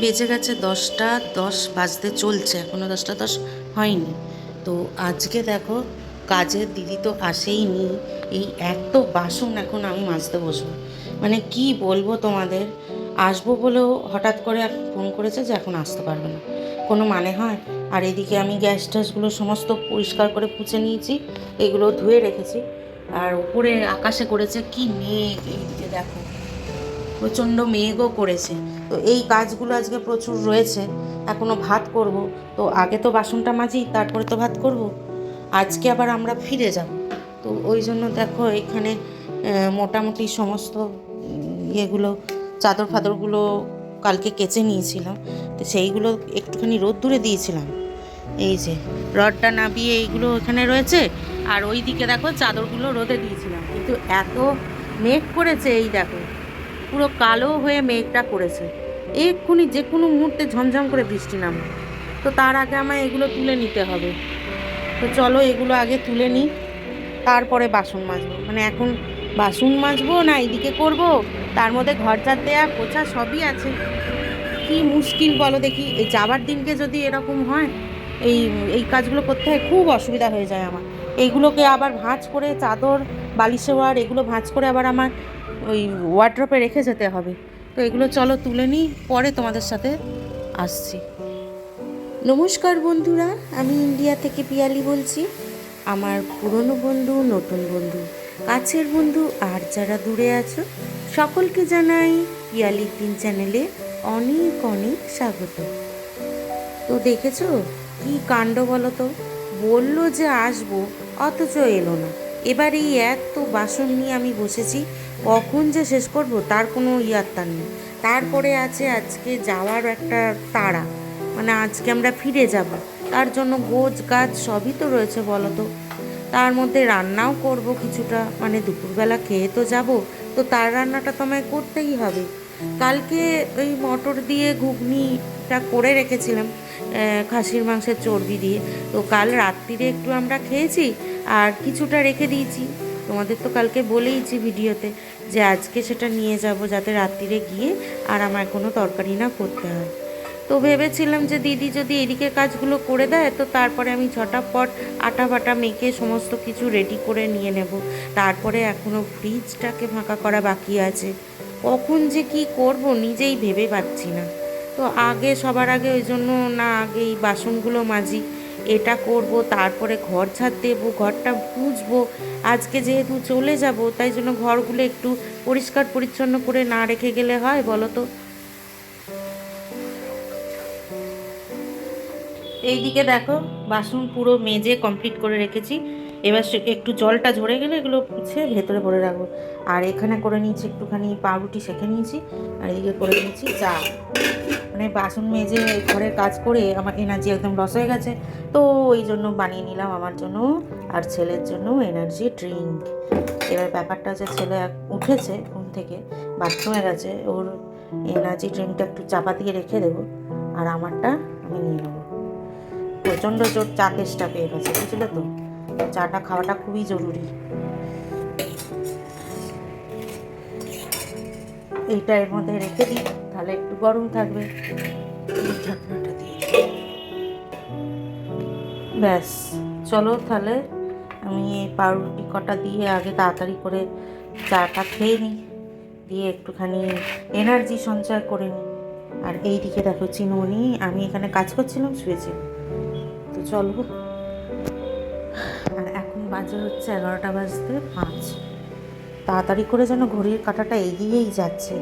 বেজে গেছে দশটা, দশ বাজতে চলছে এখনও দশটা দশ হয়নি। তো আজকে দেখো, কাজের দিদি তো আসেইনি, এই এত বাসন এখন আমি মাজতে বসবো। মানে কি বলব তোমাদের, আসব বলেও হঠাৎ করে ফোন করেছে যে এখন আসতে পারবে না। কোনো মানে হয়? আর এদিকে আমি গ্যাস ট্যাসগুলো সমস্ত পরিষ্কার করে পুছে নিয়েছি, এগুলো ধুয়ে রেখেছি। আর উপরে আকাশে করেছে কি মেঘ, এইদিকে দেখো। প্রচণ্ড মেঘও করেছে। তো এই কাজগুলো আজকে প্রচুর রয়েছে। এখনও ভাত করব। তো আগে তো বাসনটা মাজি, তারপরে তো ভাত করব। আজকে আবার আমরা ফিরে যাব। তো ওই জন্য দেখো এখানে মোটামুটি সমস্ত ইয়েগুলো, চাদর ফাদরগুলো কালকে কেচে নিয়েছিলাম। তো সেইগুলো একটুখানি রোদ দূরে দিয়েছিলাম। এই যে, রডটা নাবিয়ে এইগুলো এখানে রয়েছে। আর ওই দিকে দেখো চাদরগুলো রোদে দিয়েছিলাম। কিন্তু এত মেঘ করেছে এই দেখো। পুরো কালো হয়ে মেঘটা করেছে। এক্ষুনি যে কোনো মুহূর্তে ঝমঝম করে বৃষ্টি নামবে। তো তার আগে আমায় এগুলো তুলে নিতে হবে। তো চলো এগুলো আগে তুলে নিই তারপরে বাসন মাজবো। মানে এখন বাসন মাজবো না, এইদিকে করব, তার মধ্যে ঘর ঝাড় দেয়া, পোছা সবই আছে। কি মুশকিল বলো দেখি, এই যাবার দিনকে যদি এরকম হয়, এই এই কাজগুলো করতে হয়, খুব অসুবিধা হয়ে যায় আমার। এইগুলোকে আবার ভাঁজ করে চাদর বালিশেওয়ার এগুলো ভাঁজ করে আবার আমার ওই ওয়ার্ড্রপে রেখে যেতে হবে। তো এগুলো চলো তুলে নিই, পরে তোমাদের সাথে আসছি। নমস্কার বন্ধুরা, আমি ইন্ডিয়া থেকে পিয়ালি বলছি। আমার পুরনো বন্ধু, নতুন বন্ধু, কাছের বন্ধু, আর যারা দূরে আছো, সকলকে জানাই পিয়ালি তিন চ্যানেলে অনেক অনেক স্বাগত। তো দেখেছ, কি কাণ্ড বলো তো? বলল যে আসব, অথচ এলো না। এবার এই এত বাসন নিয়ে আমি বসেছি, কখন যে শেষ করব তার কোনো ইয়াত্তার নেই। তারপরে আছে আজকে যাওয়ার একটা তাড়া মানে আজকে আমরা ফিরে যাব। তার জন্য গোছ গাছ সবই তো রয়েছে বলো তো তার মধ্যে রান্নাও করব কিছুটা মানে দুপুরবেলা খেয়ে তো যাব। তো তার রান্নাটা তো আমায় করতেই হবে। কালকে ওই মটর দিয়ে ঘুগনিটা করে রেখেছিলাম খাসির মাংসের চর্বি দিয়ে। তো কাল রাত্রিরে একটু আমরা খেয়েছি আর কিছুটা রেখে দিয়েছি। তোমাদের তো কালকে বলেইছি ভিডিওতে যে আজকে সেটা নিয়ে যাব যাতে রাত্রিরে গিয়ে আর আমার কোনো তরকারি না করতে হয়। তো ভেবেছিলাম যে দিদি যদি এদিকে কাজগুলো করে দেয় তো তারপরে আমি ঝটাপট আটা ফাটা মেখে সমস্ত কিছু রেডি করে নিয়ে নেব। তারপরে এখনও ফ্রিজটাকে ফাঁকা করা বাকি আছে। কখন যে কি করব নিজেই ভেবে পাচ্ছি না। তো আগে সবার আগে ওই জন্য না আগে এই বাসনগুলো মাজি। এটা করব, তারপরে ঘর ছাদ দেবো, ঘরটা পুছবো আজকে যেহেতু চলে যাব, তাই জন্য ঘরগুলো একটু পরিষ্কার পরিচ্ছন্ন করে না রেখে গেলে হয় বলো তো? এইদিকে দেখো, বাসন পুরো মেজে কমপ্লিট করে রেখেছি। এবার একটু জলটা ঝরে গেলে এগুলো পুছে ভেতরে ভরে রাখব। আর এখানে করে নিয়েছি একটুখানি পাউরুটি সেঁকে নিয়েছি, আর এদিকে করে নিয়েছি চা। মানে বাসন মেজে ঘরের কাজ করে আমার এনার্জি একদম লস হয়ে গেছে। তো ওই জন্য বানিয়ে নিলাম আমার জন্য আর ছেলের জন্য এনার্জি ড্রিঙ্ক এবার ব্যাপারটা হচ্ছে ছেলে উঠেছে ঘুম থেকে বাথরুমে গেছে, ওর এনার্জি ড্রিঙ্কটা একটু চাপা দিয়ে রেখে দেবো আর আমারটা আমি নিয়ে নেব। প্রচণ্ড জোর চা তেষ্টা পেয়ে গেছে, বুঝলে তো? চাটা খাওয়াটা খুবই জরুরি। এইটা এর মধ্যে রেখে দিই। তাহলে একটু গরম থাকবে। ঢাকনাটা দিয়ে। ব্যাস চলো তাহলে আমি এই পাউরুটি কটা দিয়ে আগে তাড়াতাড়ি করে চাটা খেয়ে নিই দিয়ে একটুখানি এনার্জি সঞ্চয় করে নিই। আর এই দিকে দেখো চিনুনি আমি এখানে কাজ করছিলাম শুয়েছিলাম তো চলো। আর এখন বাজে হচ্ছে এগারোটা বাজতে পাঁচ। তাড়াতাড়ি করে যেন ঘড়ির কাঁটাটা এগিয়েই যাচ্ছে।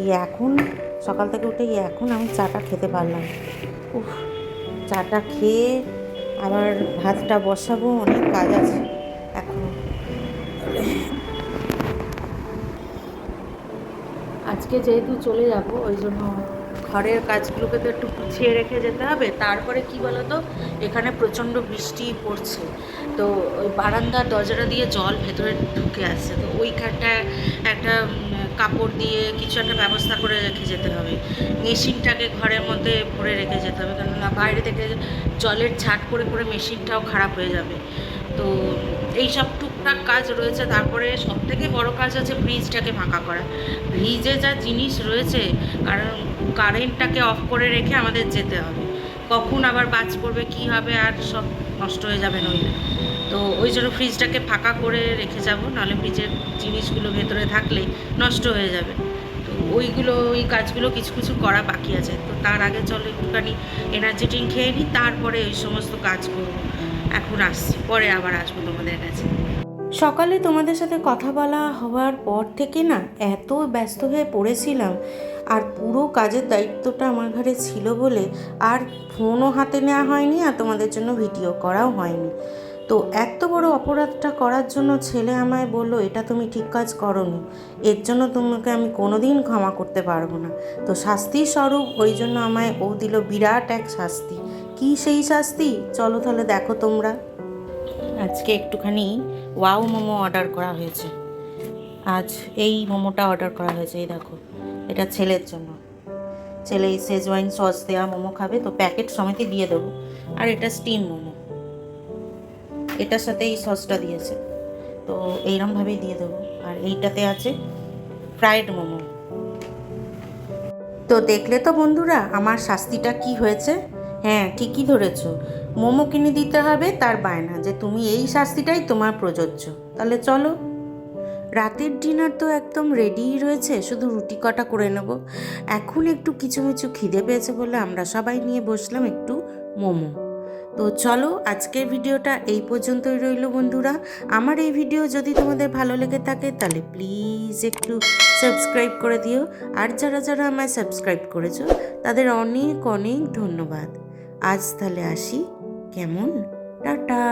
এই এখন সকাল থেকে উঠে এখন আমি চাটা খেতে পারলাম। উফ, চাটা খেয়ে আবার ভাতটা বসাবো, অনেক কাজ আছে এখন। আজকে যেহেতু চলে যাব, ওই জন্য ঘরের কাজগুলোকে তো একটু গুছিয়ে রেখে যেতে হবে। তারপরে কি বলতো, এখানে প্রচণ্ড বৃষ্টি পড়ছে। তো ওই বারান্দার দরজাটা দিয়ে জল ভেতরে ঢুকে আসছে। তো ওইখানটা একটা কাপড় দিয়ে কিছু একটা ব্যবস্থা করে রেখে যেতে হবে। মেশিনটাকে ঘরের মধ্যে ভরে রেখে যেতে হবে, কেননা বাইরে থেকে জলের ছাট করে করে মেশিনটাও খারাপ হয়ে যাবে। তো এই সব টুকটাক কাজ রয়েছে, তারপরে সব থেকে বড় কাজ আছে ফ্রিজটাকে ফাঁকা করা। ফ্রিজে যা জিনিস রয়েছে, কারণ কারেন্টটাকে অফ করে রেখে আমাদের যেতে হবে। কখন আবার বাজ পড়বে, কী হবে, আর সব নষ্ট হয়ে যাবে নইলে। তো ওই জন্য ফ্রিজটাকে ফাঁকা করে রেখে যাব, নাহলে ফ্রিজের জিনিসগুলো ভেতরে থাকলে নষ্ট হয়ে যাবে। তো ওইগুলো, ওই কাজগুলো কিছু কিছু করা বাকি আছে। তো তার আগে চলো একটুখানি এনার্জি ড্রিঙ্ক খেয়ে নিই তারপরে ওই সমস্ত কাজ করব। এখন আসছি, পরে আবার আসব তোমাদের কাছে। সকালে তোমাদের সাথে কথা বলা হওয়ার পর থেকে না এত ব্যস্ত হয়ে পড়েছিলাম, আর পুরো কাজের দায়িত্বটা আমার ঘরে ছিল বলে আর ফোনও হাতে নেওয়া হয়নি আর তোমাদের জন্য ভিডিও করাও হয়নি। তো এত বড় অপরাধটা করার জন্য ছেলে আমায় বলল, এটা তুমি ঠিক কাজ করনি। এর জন্য তোমাকে আমি কোনোদিন ক্ষমা করতে পারব না। তো শাস্তি স্বরূপ ওই জন্য আমায় ও দিল বিরাট এক শাস্তি। কি সেই শাস্তি? চলো তাহলে দেখো তোমরা। আজকে একটুখানি ওয়াও মোমো অর্ডার করা হয়েছে। আজ এই মোমোটা অর্ডার করা হয়েছে, এই দেখো। এটা ছেলের জন্য। ছেলে এই সেজওয়াইন সস দেওয়া মোমো খাবে, তো প্যাকেট সমেতই দিয়ে দেবো। আর এটা স্টিম মোমো। এটার সাথে এই সসটা দিয়েছে। তো এইরমভাবেই দিয়ে দেবো। আর এইটাতে আছে ফ্রায়েড মোমো। তো দেখলে তো বন্ধুরা, আমার শাস্তিটা কি হয়েছে? হ্যাঁ ঠিকই ধরেছ। মোমো কিনে দিতে হবে, তার বায়না যে তুমি এই শাস্তিটাই তোমার প্রযোজ্য। তাহলে চলো। রাতের ডিনার তো একদম রেডিই রয়েছে, শুধু রুটি কটা করে নেব। এখন একটু কিছু কিছু খিদে পেয়েছে বলে আমরা সবাই নিয়ে বসলাম একটু মোমো। তো চলো আজকের ভিডিওটা এই পর্যন্তই রইল বন্ধুরা। আমার এই ভিডিও যদি তোমাদের ভালো লেগে থাকে তাহলে প্লিজ একটু সাবস্ক্রাইব করে দিও। আর যারা যারা আমায় সাবস্ক্রাইব করেছ, তাদের অনেক অনেক ধন্যবাদ। আজ তাহলে আসি। কেমন? টাটা।